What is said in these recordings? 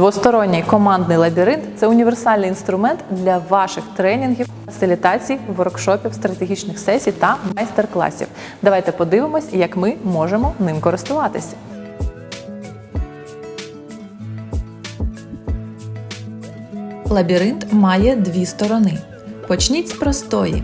Двосторонній командний лабіринт це універсальний інструмент для ваших тренінгів, фасилітацій, воркшопів, стратегічних сесій та майстер-класів. Давайте подивимось, як ми можемо ним користуватися. Лабіринт має дві сторони. Почніть з простої.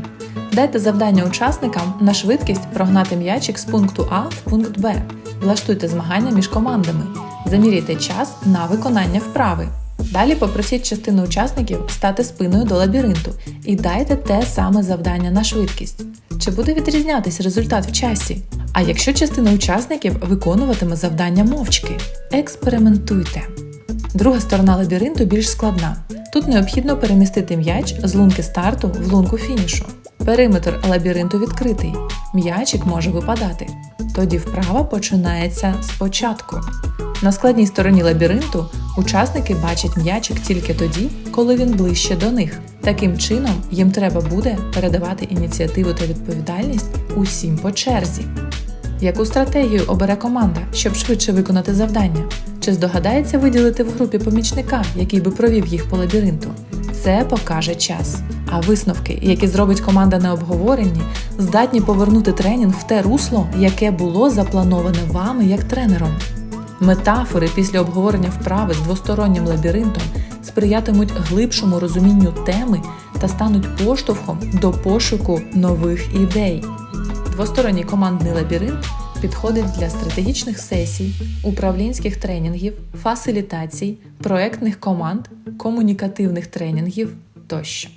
Дайте завдання учасникам на швидкість прогнати м'ячик з пункту А в пункт Б. Влаштуйте змагання між командами. Заміряйте час на виконання вправи. Далі попросіть частину учасників стати спиною до лабіринту і дайте те саме завдання на швидкість. Чи буде відрізнятись результат в часі? А якщо частина учасників виконуватиме завдання мовчки? Експериментуйте. Друга сторона лабіринту більш складна. Тут необхідно перемістити м'яч з лунки старту в лунку фінішу. Периметр лабіринту відкритий. М'ячик може випадати. Тоді вправа починається спочатку. На складній стороні лабіринту учасники бачать м'ячик тільки тоді, коли він ближче до них. Таким чином, їм треба буде передавати ініціативу та відповідальність усім по черзі. Яку стратегію обере команда, щоб швидше виконати завдання? Чи здогадається виділити в групі помічника, який би провів їх по лабіринту? Це покаже час. А висновки, які зробить команда на обговоренні, здатні повернути тренінг в те русло, яке було заплановане вами як тренером. Метафори після обговорення вправи з двостороннім лабіринтом сприятимуть глибшому розумінню теми та стануть поштовхом до пошуку нових ідей. Двосторонній командний лабіринт підходить для стратегічних сесій, управлінських тренінгів, фасилітацій, проектних команд, комунікативних тренінгів тощо.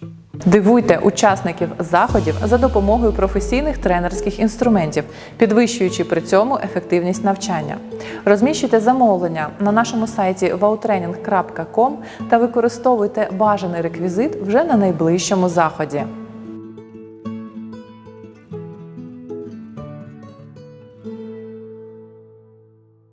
Дивуйте учасників заходів за допомогою професійних тренерських інструментів, підвищуючи при цьому ефективність навчання. Розміщуйте замовлення на нашому сайті wowtraining.com та використовуйте бажаний реквізит вже на найближчому заході.